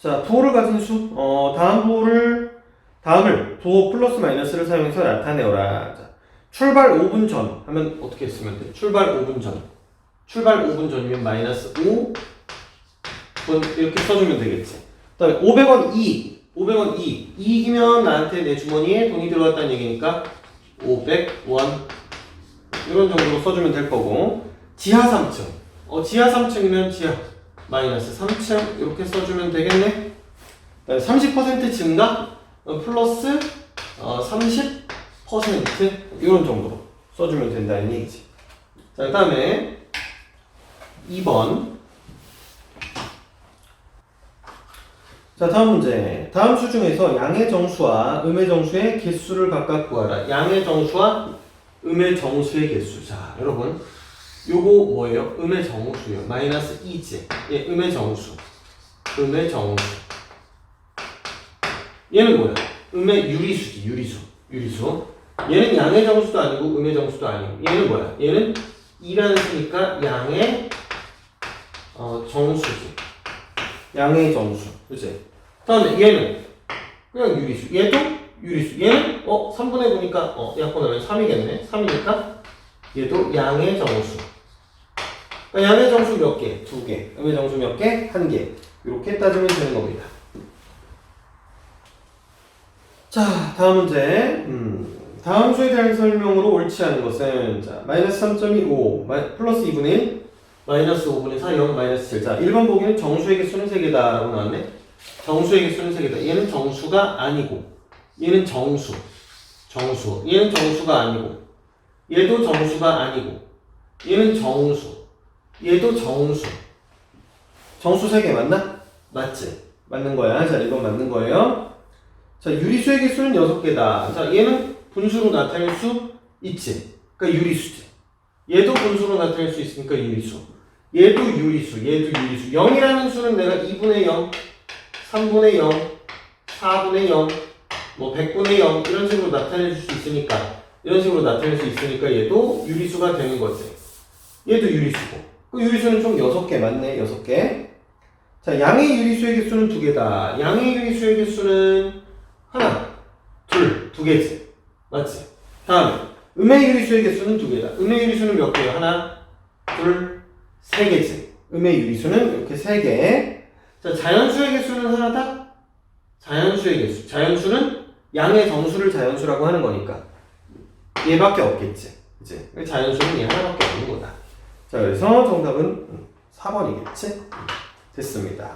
자, 부호를 가진 수. 어, 다음 부호를, 다음을 부호 플러스 마이너스를 사용해서 나타내어라. 자, 출발 5분 전 하면 어떻게 쓰면 돼? 출발 5분 전. 출발 5분 전이면 마이너스 5분 이렇게 써주면 되겠지. 그 다음에 500원 2. 500원 2. 이기면 나한테 내 주머니에 돈이 들어갔다는 얘기니까 500원. 이런 정도로 써주면 될 거고. 지하 3층. 어, 지하 3층이면 지하 마이너스 3층 이렇게 써주면 되겠네. 그다음에 30% 증가 어, 플러스 어, 30% 이런 정도로 써주면 된다는 얘기지. 자, 그 다음에 2번. 자, 다음 문제. 다음 수 중에서 양의 정수와 음의 정수의 개수를 각각 구하라. 양의 정수와 음의 정수의 개수. 자, 여러분. 요거 뭐예요? 음의 정수요. 마이너스 2지. 예, 음의 정수. 음의 정수. 얘는 뭐야? 음의 유리수지, 유리수. 유리수. 얘는 양의 정수도 아니고 음의 정수도 아니고. 얘는 뭐야? 얘는 2라는 수니까 양의 어, 정수지. 양의 정수. 그치? 다음에 얘는 그냥 유리수. 얘도 유리수. 얘는 어 3분의 보니까 어 약분하면 3이겠네. 3이니까 얘도 양의 정수. 그러니까 양의 정수 몇 개? 두 개. 음의 정수 몇 개? 한 개. 이렇게 따지면 되는 겁니다. 자, 다음 문제. 음, 다음 수에 대한 설명으로 옳지 않은 것은 자, 마이너스 3.25 마이- 플러스 2분의 1 마이너스 5분의 4 0 마이너스 7. 자, 1번 보기는 정수의 개수는 3개다 라고 나왔네. 정수의 개수는 3개다. 얘는 정수가 아니고 얘는 정수. 정수. 얘는 정수가 아니고 얘도 정수가 아니고 얘는 정수. 얘도 정수. 정수 3개 맞나? 맞지? 맞는 거야. 자, 이건 맞는 거예요. 자, 유리수의 개수는 6개다. 자, 얘는 분수로 나타낼 수 있지. 그러니까 유리수지. 얘도 분수로 나타낼 수 있으니까 유리수. 얘도 유리수, 얘도 유리수. 0이라는 수는 내가 2분의 0, 3분의 0, 4분의 0, 뭐 100분의 0 이런 식으로 나타낼 수 있으니까 이런 식으로 나타낼 수 있으니까 얘도 유리수가 되는 거지. 얘도 유리수고. 그 유리수는 총 6개 맞네, 6개. 자, 양의 유리수의 개수는 2개다. 양의 유리수의 개수는 하나, 둘, 두 개지. 맞지? 다음에 음의 유리수의 개수는 2개다. 음의 유리수는 몇 개예요? 하나, 둘, 세 개지. 음의 유리수는 이렇게 세 개. 자, 자연수의 개수는 하나다? 자연수의 개수. 자연수는 양의 정수를 자연수라고 하는 거니까. 얘밖에 없겠지. 이제 자연수는 얘 하나밖에 없는 거다. 자, 그래서 정답은 4번이겠지? 됐습니다.